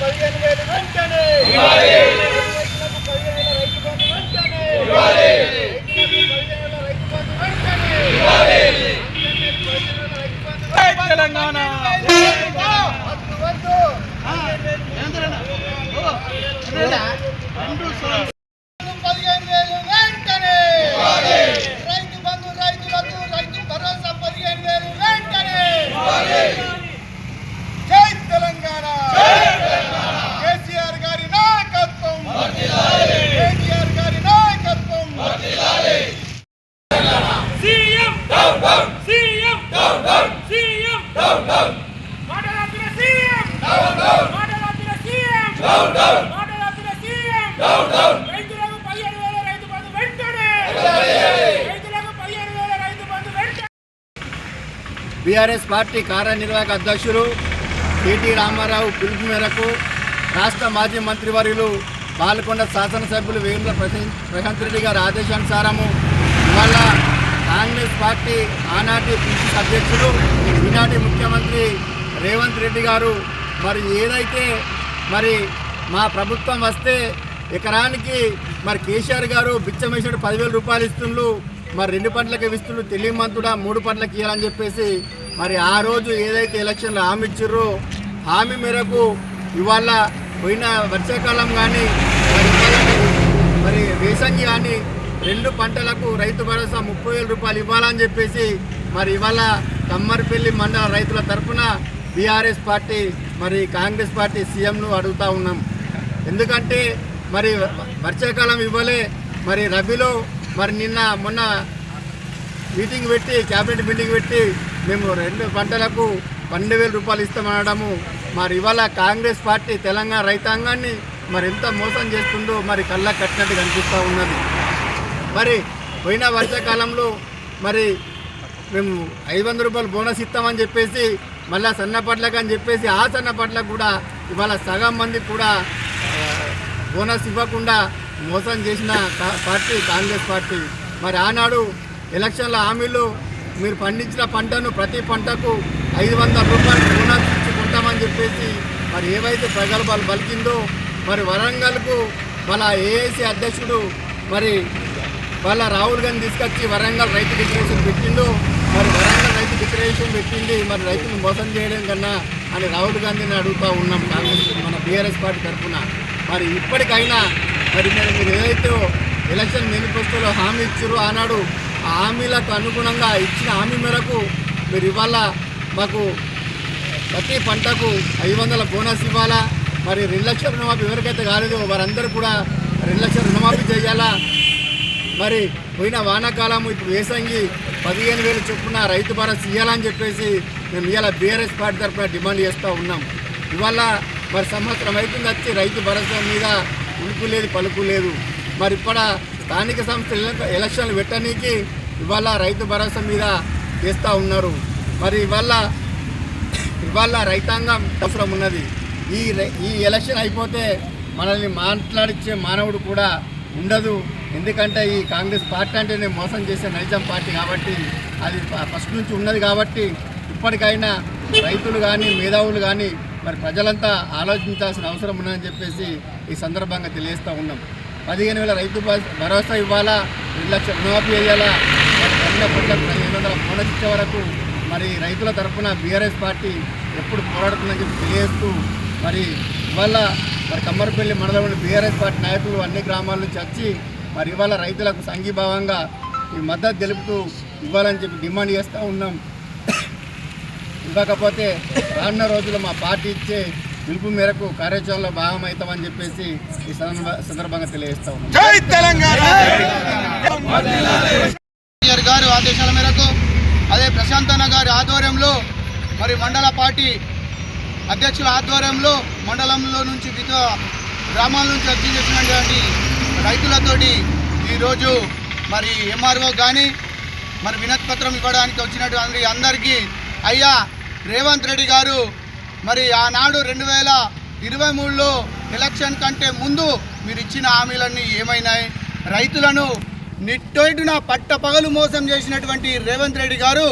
పదిహేను వేలు వెంటనే. Down down down down BRS party కార్యనిర్వాహక అధ్యక్షులు కేటీ రామారావు పిలుపు మేరకు రాష్ట్ర మాజీ మంత్రివర్యులు బాలకొండ శాసనసభ్యులు వేముల ప్రశా- ప్రశాంత్ రెడ్డి గారి ఆదేశానుసారము ఇవాళ కాంగ్రెస్ పార్టీ ఆనాటి పిసిసి అధ్యక్షుడు ఈనాటి ముఖ్యమంత్రి రేవంత్ రెడ్డి గారు. మరి ఏదైతే మరి మా ప్రభుత్వం వస్తే ఎకరానికి మరి కేసీఆర్ గారు బిచ్చమేసాడు పదివేల రూపాయలు ఇస్తుండ్రు మరి రెండు పంటలకు ఇస్తుండ్రు తెలియమంతుడా మూడు పంటలకు ఇవ్వాలని చెప్పేసి మరి ఆ రోజు ఏదైతే ఎలక్షన్లో హామీ ఇచ్చిర్రో హామీ మేరకు ఇవాళ పోయిన వర్షాకాలం కానీ మరి వేసంగి కానీ రెండు పంటలకు రైతు భరోసా ముప్పై వేల రూపాయలు ఇవ్వాలని చెప్పేసి మరి ఇవాళ కమ్మరిపల్లి మండల రైతుల తరఫున బీఆర్ఎస్ పార్టీ మరి కాంగ్రెస్ పార్టీ సీఎంను అడుగుతా ఉన్నాం. ఎందుకంటే మరి వర్షాకాలం ఇవ్వలే మరి రబీలో మరి నిన్న మొన్న మీటింగ్ పెట్టి క్యాబినెట్ మీటింగ్ పెట్టి మేము రెండు పంటలకు పన్నెండు వేల రూపాయలు ఇస్తామనడము. మరి ఇవాళ కాంగ్రెస్ పార్టీ తెలంగాణ రైతాంగాన్ని మరి ఎంత మోసం చేస్తుందో మరి కళ్ళ కట్టినట్టు కనిపిస్తూ ఉన్నది. మరి పోయిన వర్షాకాలంలో మరి మేము ఐదు వందల రూపాయలు బోనస్ ఇస్తామని చెప్పేసి మళ్ళీ సన్న పట్లకు అని చెప్పేసి ఆ సన్నపట్లకు కూడా ఇవాళ సగం మంది కూడా బోనస్ ఇవ్వకుండా మోసం చేసిన పార్టీ కాంగ్రెస్ పార్టీ. మరి ఆనాడు ఎలక్షన్ల హామీలు మీరు పండించిన పంటను ప్రతి పంటకు ఐదు వందల రూపాయలు బోనస్ ఇచ్చుకుంటామని చెప్పేసి మరి ఏవైతే ప్రగల్భాలు పలికిందో మరి వరంగల్కు వాళ్ళ ఏఐసి అధ్యక్షుడు మరి వాళ్ళ రాహుల్ గాంధీ తీసుకొచ్చి వరంగల్ రైతు డిక్లరేషన్ పెట్టిందో మరి డిక్లరేషన్ పెట్టింది మరి రైతులు మోసం చేయడం కన్నా అని రాహుల్ గాంధీని అడుగుతూ ఉన్నాం కాంగ్రెస్ మన బీఆర్ఎస్ పార్టీ తరఫున. మరి ఇప్పటికైనా మరి మీరు మీరు ఏదైతే ఎలక్షన్ మేనిఫెస్టోలో హామీ ఇచ్చారో ఆనాడు ఆ హామీలకు అనుగుణంగా ఇచ్చిన హామీ మేరకు మీరు ఇవాళ మాకు ప్రతి పంటకు ఐదు వందల బోనస్ ఇవ్వాలా? మరి రెండు లక్షల రుణమాఫీ ఎవరికైతే కాలేదో వారందరూ కూడా రెండు లక్షల రుణమాఫీ చేయాలా? మరి పోయిన వానాకాలం ఇప్పుడు వేసంగి పదిహేను వేలు చొప్పున రైతు భరోసా ఇవ్వాలని చెప్పేసి మేము ఇవాళ బీఆర్ఎస్ పార్టీ తరఫున డిమాండ్ చేస్తూ ఉన్నాం. ఇవాళ మరి సంవత్సరం అవుతుంది వచ్చి రైతు భరోసా మీద ఉలుపు లేదు పలుకు లేదు. మరి ఇప్పుడు స్థానిక సంస్థల ఎలక్షన్లు పెట్టడానికి ఇవాళ రైతు భరోసా మీద చేస్తూ ఉన్నారు. మరి ఇవాళ ఇవాళ రైతాంగం అవసరం ఉన్నది. ఈ రై- ఈ ఎలక్షన్ అయిపోతే మనల్ని మాట్లాడించే మానవుడు కూడా ఉండదు. ఎందుకంటే ఈ కాంగ్రెస్ పార్టీ అంటేనే మోసం చేసే నైజాం పార్టీ కాబట్టి అది ఫస్ట్ నుంచి ఉన్నది కాబట్టి ఇప్పటికైనా రైతులు కానీ మేధావులు కానీ మరి ప్రజలంతా ఆలోచించాల్సిన అవసరం ఉన్నదని చెప్పేసి ఈ సందర్భంగా తెలియజేస్తూ ఉన్నాం. పదిహేను వేల రైతు భరోసా ఇవ్వాలా? రెండు లక్షల రుణమాఫీ వేయాలా మరి పంట పంటకు వందల బోనస్ ఇచ్చే వరకు మరి రైతుల తరఫున బీఆర్ఎస్ పార్టీ ఎప్పుడు పోరాడుతుందని చెప్పి తెలియజేస్తూ మరి ఇవాళ మరి కమ్మరపల్లి మండలంలోని బీఆర్ఎస్ పార్టీ నాయకులు అన్ని గ్రామాల నుంచి వచ్చి మరి ఇవాళ రైతులకు సంఘీభావంగా ఈ మద్దతు తెలుపుతూ ఇవ్వాలని చెప్పి డిమాండ్ చేస్తూ ఉన్నాం. ఇవ్వకపోతే రానున్న రోజుల్లో మా పార్టీ ఇచ్చే పిలుపు మేరకు కార్యాచరణలో భాగమవుతామని చెప్పేసి ఈ సందర్భ- సందర్భంగా తెలియజేస్తా ఉన్నాం. గారి ఆదేశాల మేరకు అదే ప్రశాంతన్న గారి ఆధ్వర్యంలో మరి మండల పార్టీ అధ్యక్షుల ఆధ్వర్యంలో మండలంలో నుంచి వివిధ గ్రామాల నుంచి వచ్చి చేసినటువంటి రైతులతోటి ఈరోజు మరి ఎంఆర్ఓ కానీ మరి వినతి పత్రం ఇవ్వడానికి వచ్చినటువంటి అందరికీ అయ్యా రేవంత్ రెడ్డి గారు మరి ఆనాడు రెండు వేల ఇరవై మూడులో ఎలక్షన్ కంటే ముందు మీరు ఇచ్చిన హామీలన్నీ ఏమైనాయి? రైతులను నిట్టోయిటున పట్టపగలు మోసం చేసినటువంటి రేవంత్ రెడ్డి గారు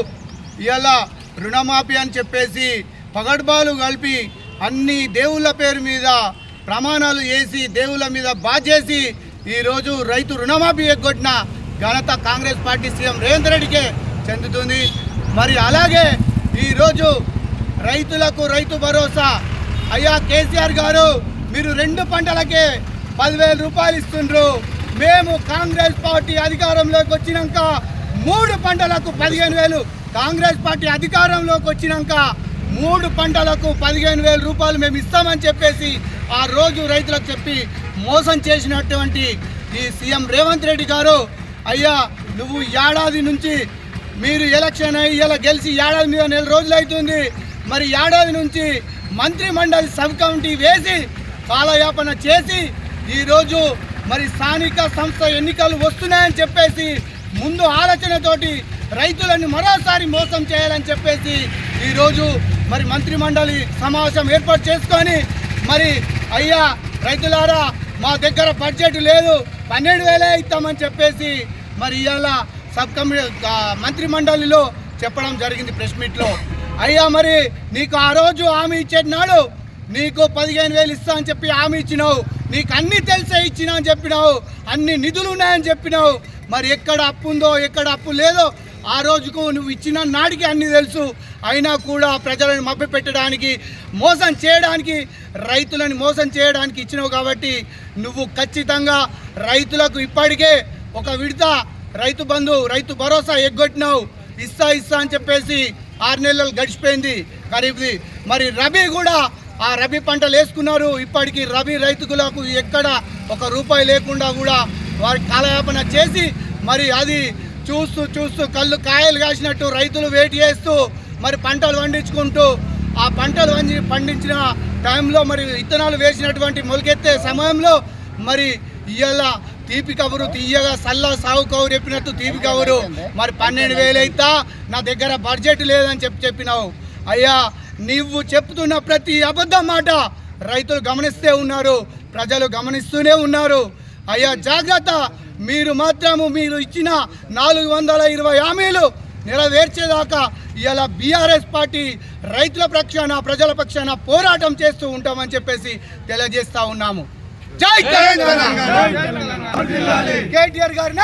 ఇలా రుణమాఫీ అని చెప్పేసి పగడ్బాలు కలిపి అన్ని దేవుళ్ళ పేరు మీద ప్రమాణాలు చేసి దేవుళ్ళ మీద బాధేసి ఈరోజు రైతు రుణమాఫీ ఎగ్గొట్టిన ఘనత కాంగ్రెస్ పార్టీ సీఎం రేవంత్ రెడ్డికే చెందుతుంది. మరి అలాగే ఈరోజు రైతులకు రైతు భరోసా. అయ్యా కేసీఆర్ గారు మీరు రెండు పంటలకే పదివేల రూపాయలు ఇస్తుండ్రు. మేము కాంగ్రెస్ పార్టీ అధికారంలోకి వచ్చినాక మూడు పంటలకు పదిహేను వేలు కాంగ్రెస్ పార్టీ అధికారంలోకి వచ్చినాక మూడు పంటలకు పదిహేను వేల రూపాయలు మేము ఇస్తామని చెప్పేసి ఆ రోజు రైతులకు చెప్పి మోసం చేసినటువంటి ఈ సీఎం రేవంత్ రెడ్డి గారు అయ్యా నువ్వు ఏడాది నుంచి మీరు ఎలక్షన్ అయ్యి ఇలా గెలిచి ఏడాది మీద నెల రోజులు అవుతుంది. మరి ఏడాది నుంచి మంత్రి మండలి సబ్ కమిటీ వేసి కాలయాపన చేసి ఈరోజు మరి స్థానిక సంస్థ ఎన్నికలు వస్తున్నాయని చెప్పేసి ముందు ఆలోచనతోటి రైతులను మరోసారి మోసం చేయాలని చెప్పేసి ఈరోజు మరి మంత్రి మండలి సమావేశం ఏర్పాటు చేసుకొని మరి అయ్యా రైతులారా మా దగ్గర బడ్జెట్ లేదు పన్నెండు వేలే ఇస్తామని చెప్పేసి మరి ఇవాళ సబ్ కమిటీ మంత్రి మండలిలో చెప్పడం జరిగింది ప్రెస్ మీట్లో. అయ్యా మరి నీకు ఆ రోజు హామీ ఇచ్చేటినాడు నీకు పదిహేను వేలు ఇస్తా అని చెప్పి హామీ ఇచ్చినావు నీకు అన్ని తెలిసే ఇచ్చినా అని చెప్పినావు అన్ని నిధులు ఉన్నాయని చెప్పినావు మరి ఎక్కడ అప్పు ఉందో ఎక్కడ అప్పు లేదో ఆ రోజుకు నువ్వు ఇచ్చిన నాడికి అన్ని తెలుసు అయినా కూడా ప్రజలను మభ్య పెట్టడానికి మోసం చేయడానికి రైతులను మోసం చేయడానికి ఇచ్చినావు కాబట్టి నువ్వు ఖచ్చితంగా రైతులకు ఇప్పటికే ఒక విడత రైతు బంధు రైతు భరోసా ఎగ్గొట్టినావు. ఇస్తా ఇస్తా అని చెప్పేసి ఆరు నెలలు గడిచిపోయింది. ఖరీఫ్ది మరి రబీ కూడా ఆ రబీ పంటలు వేసుకున్నారు. ఇప్పటికీ రబీ రైతులకు ఎక్కడ ఒక రూపాయి లేకుండా కూడా వారి కాలయాపన చేసి మరి అది చూస్తూ చూస్తూ కళ్ళు కాయలు కాసినట్టు రైతులు వెయిట్ చేస్తూ మరి పంటలు పండించుకుంటూ ఆ పంటలు పండించిన టైంలో మరి విత్తనాలు వేసినటువంటి మొలకెత్తే సమయంలో మరి ఇవాళ తీపి కబురు తీయగా సల్లా సాగు కబురు చెప్పినట్టు తీపి కబురు. మరి పన్నెండు వేలైతా నా దగ్గర బడ్జెట్ లేదని చెప్పి చెప్పినావు. అయ్యా నీవు చెప్తున్న ప్రతి అబద్ధం మాట రైతులు గమనిస్తే ఉన్నారు ప్రజలు గమనిస్తూనే ఉన్నారు. అయ్యా జాగ్రత్త. మీరు మాత్రము మీరు ఇచ్చిన నాలుగు వందల ఇరవై హామీలు నెరవేర్చేదాకా ఇలా బీఆర్ఎస్ పార్టీ రైతుల పక్షాన ప్రజల పక్షాన పోరాటం చేస్తూ ఉంటామని చెప్పేసి తెలియజేస్తా ఉన్నాము. జై తెలంగాణ! కేటీఆర్ గారిని